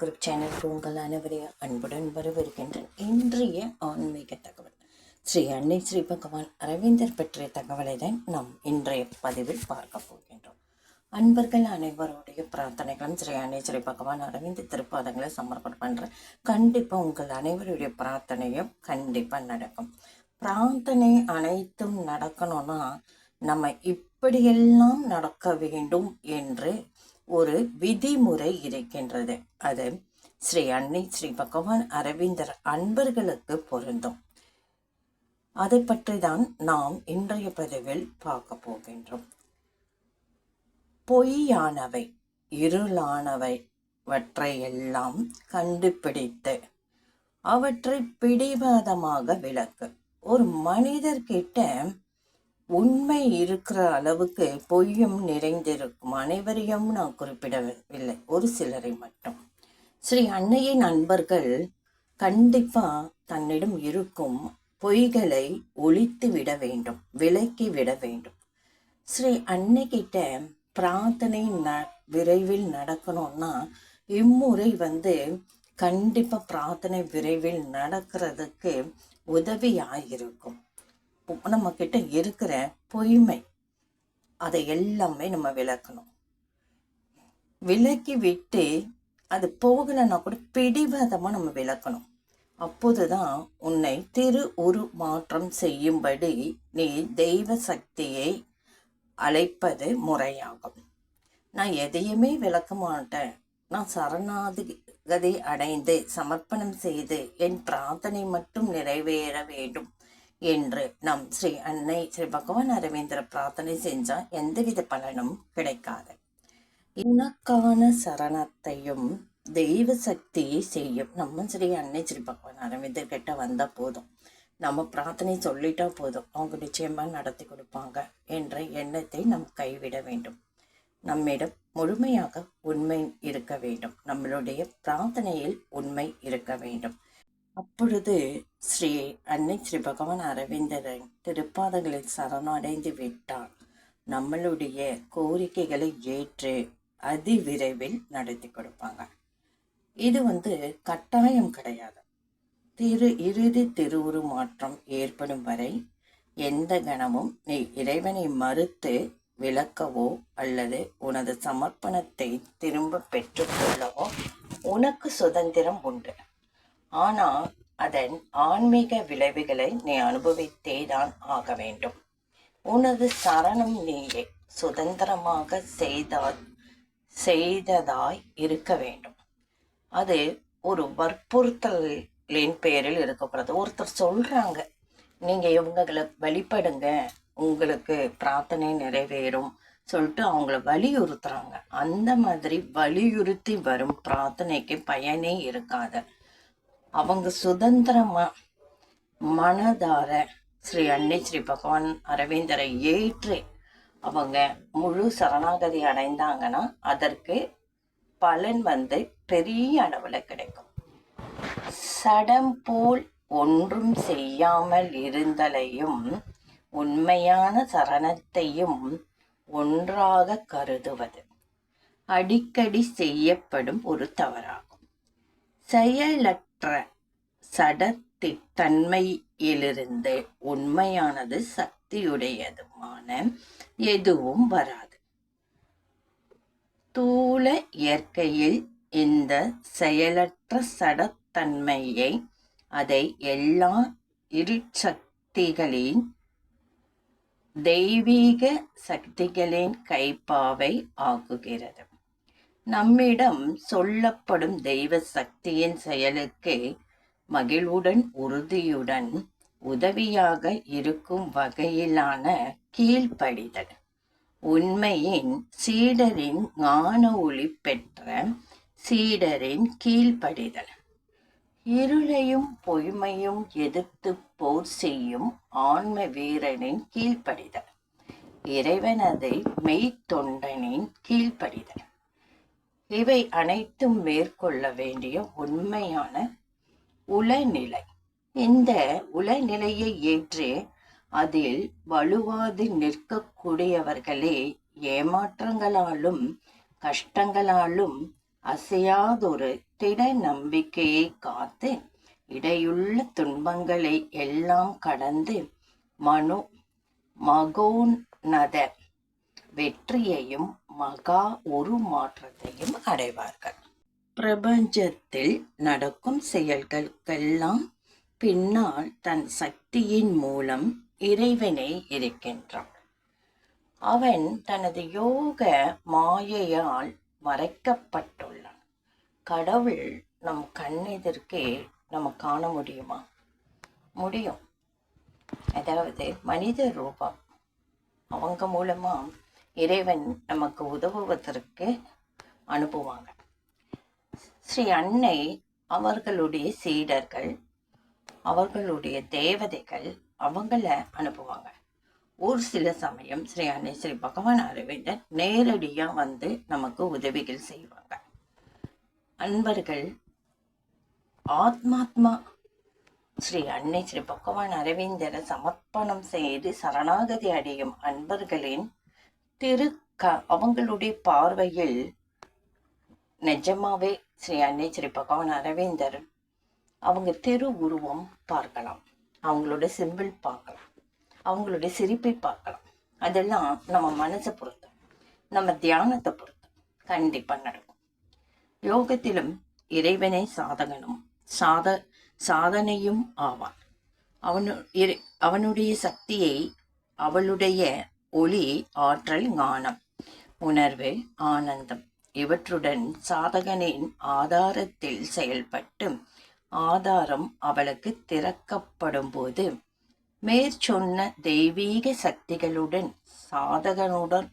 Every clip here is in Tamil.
குரூப் சேனலுக்கு உங்கள் அனைவரையும் அன்புடன் வரவிருக்கின்றன இன்றைய ஆன்மீக தகவல். ஸ்ரீ அன்னை ஸ்ரீ பகவான் அரவிந்தர் பற்றிய தகவலை தான் நாம் இன்றைய பதிவில் பார்க்க போகின்றோம். அன்பர்கள் அனைவருடைய பிரார்த்தனைகளும் ஸ்ரீ அன்னை ஸ்ரீ பகவான் அரவிந்த் திருப்பாதங்களை சமர்ப்பணம் பண்ணுறேன் கண்டிப்பாக உங்கள் அனைவருடைய பிரார்த்தனையும் கண்டிப்பாக நடக்கும். பிரார்த்தனை அனைத்தும் நடக்கணும்னா நம்ம இப்படியெல்லாம் நடக்க வேண்டும் என்று ஒரு விதிமுறை இருக்கின்றது. அது ஸ்ரீ அன்னை ஸ்ரீ பகவான் அரவிந்தர் அன்பர்களுக்கு பொருந்தும். அதை பற்றி தான் நாம் இன்றைய பதிவில் பார்க்க போகின்றோம். பொய்யானவை இருளானவைவற்றையெல்லாம் கண்டுபிடித்து அவற்றை பிடிவாதமாக விளக்கு. ஒரு மனிதர்கிட்ட உண்மை இருக்கிற அளவுக்கு பொய்யும் நிறைந்திருக்கும். அனைவரையும் நான் குறிப்பிடவில்லை. ஒரு சிலரை மட்டும். ஸ்ரீ அன்னையின் நண்பர்கள் கண்டிப்பா தன்னிடம் இருக்கும் பொய்களை ஒழித்து விட வேண்டும் விலக்கி விட வேண்டும். ஸ்ரீ அன்னைக்கிட்ட பிரார்த்தனை ந விரைவில் நடக்கணும்னா இம்முறை வந்து கண்டிப்பாக பிரார்த்தனை விரைவில் நடக்கிறதுக்கு உதவியாக இருக்கும் கிட்ட இருக்கிற பொய்மை அதை எல்லாமே நம்ம விளக்கணும். விலக்கி விட்டு அது போகலைன்னா கூட பிடிவாதமாக நம்ம விளக்கணும். அப்போதுதான் உன்னை திரு உரு மாற்றம் செய்யும்படி நீ தெய்வ சக்தியை அழைப்பது முறையாகும். நான் எதையுமே விளக்க மாட்டேன். நான் சரணாதிகதி அடைந்து சமர்ப்பணம் செய்து என் பிரார்த்தனை மட்டும் நிறைவேற வேண்டும். என்று நம் ஸ்ரீ அன்னை ஸ்ரீ பகவான் அரவிந்தர் பிரார்த்தனை செஞ்சால் எந்தவித பலனும் கிடைக்காது. உனக்கான சரணத்தையும் தெய்வ சக்தியை செய்யும் நம்ம ஸ்ரீ அன்னை ஸ்ரீ பகவான் அரவிந்தர் கிட்ட வந்தால் போதும். நம்ம பிரார்த்தனை சொல்லிட்டா போதும். அவங்க நிச்சயமா நடத்தி கொடுப்பாங்க என்ற எண்ணத்தை நம் கைவிட வேண்டும். நம்மிடம் முழுமையாக உண்மை இருக்க வேண்டும். நம்மளுடைய பிரார்த்தனையில் உண்மை இருக்க வேண்டும். அப்பொழுது ஸ்ரீ அன்னை ஸ்ரீ பகவான் அரவிந்தரன் திருப்பாதங்களில் சரணடைந்து விட்டார். நம்மளுடைய கோரிக்கைகளை ஏற்று அதி விரைவில் நடத்தி கொடுப்பாங்க. இது வந்து கட்டாயம் கிடையாது. திரு இறுதி திருவுரு மாற்றம் ஏற்படும் வரை எந்த கணமும் நீ இறைவனை மறுத்து விளக்கவோ அல்லது உனது சமர்ப்பணத்தை திரும்ப பெற்றுக்கொள்ளவோ உனக்கு சுதந்திரம் உண்டு. ஆனால் அதன் ஆன்மீக விளைவுகளை நீ அனுபவித்தே தான் ஆக வேண்டும். உனது சரணம் நீயே சுதந்திரமாக செய்தால் செய்ததாய் இருக்க வேண்டும். அது ஒரு வற்புறுத்தலின் பேரில் இருக்கக்கூடாது ஒருத்தர் சொல்றாங்க நீங்க இவங்களை வழிபடுங்க உங்களுக்கு பிரார்த்தனை நிறைவேறும் சொல்லிட்டு அவங்கள வலியுறுத்துறாங்க. அந்த மாதிரி வலியுறுத்தி வரும் பிரார்த்தனைக்கு பயனே இருக்காது. அவங்க சுதந்திரமா மனதார ஸ்ரீ அன்னை ஸ்ரீ பகவான் அரவிந்தரை ஏற்று அவங்க முழு சரணாகதி அடைந்தாங்கன்னா அதற்கு பலன் வந்து பெரிய அளவில் கிடைக்கும். சடம் போல் ஒன்றும் செய்யாமல் இருந்தலையும் உண்மையான சரணத்தையும் ஒன்றாக கருதுவது அடிக்கடி செய்யப்படும் ஒரு தவறாகும். செயலற்ற சடத்தித்தன்மையிலிருந்து உண்மையானது சக்தியுடையதுமான எதுவும் வராது. தூள இயற்கையில் இந்த செயலற்ற சடத்தன்மையை அதை எல்லா இருசக்திகளின் தெய்வீக சக்திகளின் கைப்பாவை ஆக்குகிறது. நம்மிடம் சொல்லப்படும் தெய்வ சக்தியின் செயலுக்கு மகிழ்வுடன் உறுதியுடன் உதவியாக இருக்கும் வகையிலான கீழ்ப்படிதல். உண்மையின் சீடரின் ஞான ஒளி பெற்ற சீடரின் கீழ்ப்படிதல். இருளையும் பொய்மையும் எதிர்த்து போர் செய்யும் ஆன்ம வீரனின் கீழ்ப்படிதல். இறைவனதை மெய்த்தொண்டனின் கீழ்ப்படிதல். இவை அனைத்தும் மேற்கொள்ள வேண்டிய உண்மையான உளநிலை. இந்த உளநிலையை ஏற்று அதில் வலுவாது நிற்கக்கூடியவர்களே ஏமாற்றங்களாலும் கஷ்டங்களாலும் அசையாதொரு திட நம்பிக்கையை காத்து இடையுள்ள துன்பங்களை எல்லாம் கடந்து மனு மகோன்னத வெற்றியையும் மகா உருமாற்றத்தையும் அடைவார்கள். பிரபஞ்சத்தில் நடக்கும் செயல்களுக்கெல்லாம் பின்னால் தன் சக்தியின் மூலம் இறைவனே இருக்கின்றான். அவன் தனது யோக மாயையால் மறைக்கப்பட்டுள்ளான். கடவுள் நம் கண்ணெதிர்க்கே நம்ம காண முடியுமா? முடியும். அதாவது மனித ரூபம் அவங்க மூலமாக இறைவன் நமக்கு உதவுவதற்கு அனுப்புவாங்க. ஸ்ரீ அன்னை அவர்களுடைய சீடர்கள் அவர்களுடைய தேவதைகள் அவங்கள அனுப்புவாங்க. ஒரு சில சமயம் ஸ்ரீ அன்னை ஸ்ரீ பகவான் அரவிந்தர் நேரடியாக வந்து நமக்கு உதவிகள் செய்வாங்க. அன்பர்கள் ஆத்மாத்மா ஸ்ரீ அன்னை ஸ்ரீ பகவான் அரவிந்தரை சமர்ப்பணம் செய்து சரணாகதி அடையும் அன்பர்களின் திரு க அவங்களுடைய பார்வையில் நிஜமாவே ஸ்ரீ அன்னை ஸ்ரீ பகவான் அரவிந்தர் அவங்க திரு உருவம் பார்க்கலாம். அவங்களோட சிம்பிள் பார்க்கலாம். அவங்களுடைய சிரிப்பை பார்க்கலாம். அதெல்லாம் நம்ம மனசை பொறுத்து நம்ம தியானத்தை பொறுத்து கண்டிப்பாக நடக்கும். யோகத்திலும் இறைவனை சாதகனும் சாத சாதனையும் ஆவான். அவனு இறை- அவனுடைய சக்தியை அவளுடைய ஒளி ஆற்றல் ஞானம் உணர்வு ஆனந்தம் இவற்றுடன் சாதகனின் ஆதாரத்தில் செயல்பட்டு ஆதாரம் அவளுக்கு திறக்கப்படும் போது மேற்சொன்ன தெய்வீக சக்திகளுடன் சாதகனுடன்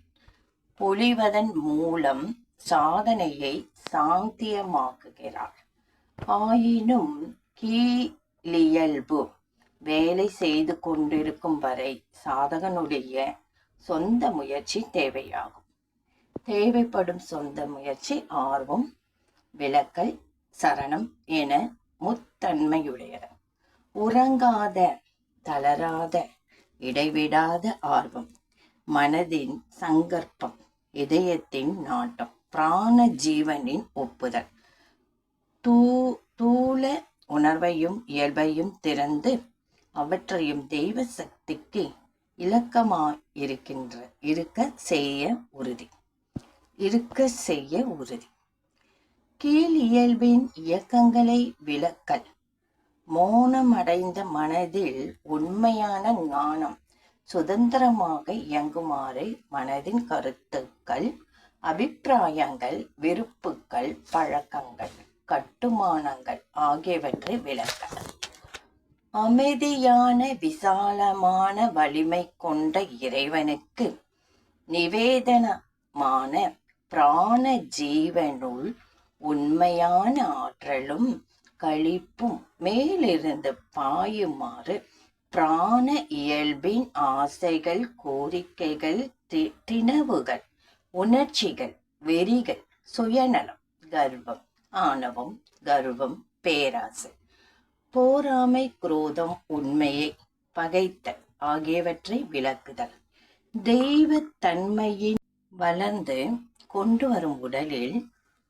பொழிவதன் மூலம் சாதனையை சாந்தியமாக்குகிறாள். ஆயினும் கீழியல்பு வேலை செய்து கொண்டிருக்கும் வரை சாதகனுடைய சொந்த முயற்சி தேவையாகும். தேவைப்படும் சொந்த முயற்சி ஆர்வம் விளக்கல் சரணம் என முத்தன்மையுடையது. உறங்காத தளராத இடைவிடாத ஆர்வம் மனதின் சங்கற்பம் இதயத்தின் நாட்டம் பிராண ஜீவனின் ஒப்புதல். தூ தூல உணர்வையும் இயல்பையும் திறந்து அவற்றையும் தெய்வ சக்திக்கு இலக்கமாயிருக்கின்ற இருக்க செய்ய உறுதி. இருக்க செய்ய உறுதி. கீழ் இயல்பின் இயக்கங்களை விளக்கல். மோனமடைந்த மனதில் உண்மையான ஞானம் சுதந்திரமாக இயங்குமாறு மனதின் கருத்துக்கள் அபிப்பிராயங்கள் விருப்புகள் பழக்கங்கள் கட்டுமானங்கள் ஆகியவற்றை விளக்க அமைதியான விசாலமான வலிமை கொண்ட இறைவனுக்கு நிவேதனமான பிராண ஜீவனுள் உண்மையான ஆற்றலும் களிப்பும் மேலிருந்து பாயுமாறு பிராண இயல்பின் ஆசைகள் கோரிக்கைகள் தி- திணவுகள் உணர்ச்சிகள் வெறிகள் சுயநலம் கர்வம் ஆணவம் கர்வம் பேராசை. போராமை குரோதம் உண்மையை பகைத்தல் ஆகியவற்றை விளக்குதல். தெய்வத்தன்மையின் வளர்ந்து கொண்டு வரும் உடலில்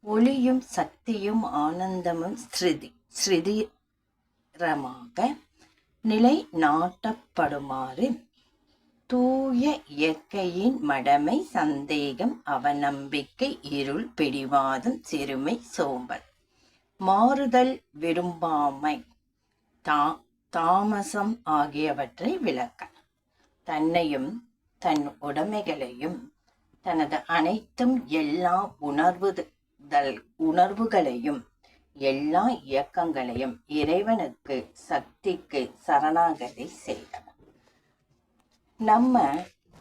ஒளியும் சக்தியும் ஆனந்தமும் ஸ்ருதி ஸ்ருதிரமாக நிலை நாட்டப்படுமாறு தூய இயற்கையின் மடமை சந்தேகம் அவநம்பிக்கை இருள் பிடிவாதம் சிறுமை சோம்பல். மாறுதல் விரும்பாமை தா தாமசம் ஆகியவற்றை விளக்க. தன்னையும் தன் உடைமைகளையும் தனது அனைத்தும் எல்லா உணர்வுதல் உணர்வுகளையும் எல்லா இயக்கங்களையும் இறைவனுக்கு சக்திக்கு சரணாகதி செய்தார் நம்ம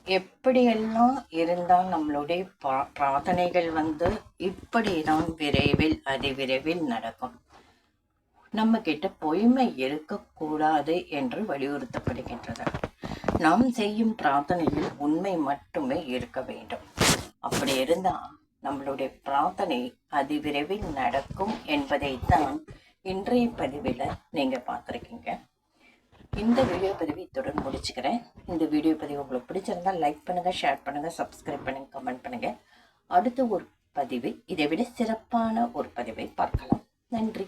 எப்படியெல்லாம் இருந்தால் நம்மளுடைய பிரார்த்தனைகள் வந்து இப்படிதான் விரைவில் அதிவிரைவில் நடக்கும். நம்ம கிட்ட பொய்மை இருக்கக்கூடாது என்று வலியுறுத்தப்படுகின்றது. நாம் செய்யும் பிரார்த்தனையில் உண்மை மட்டுமே இருக்க வேண்டும். அப்படி இருந்தால் நம்மளுடைய பிரார்த்தனை அதிவிரைவில் நடக்கும் என்பதைத்தான் இன்றைய பதிவில் நீங்கள் பார்த்துருக்கீங்க. இந்த வீடியோ பதிவு இத்துடன் முடிச்சுக்கிறேன். இந்த வீடியோ பதிவு உங்களுக்கு பிடிச்சிருந்தா லைக் பண்ணுங்க ஷேர் பண்ணுங்கள் சப்ஸ்கிரைப் பண்ணுங்க கமெண்ட் பண்ணுங்கள் அடுத்த ஒரு பதிவு இதை விட சிறப்பான ஒரு பதிவை பார்க்கலாம். நன்றி.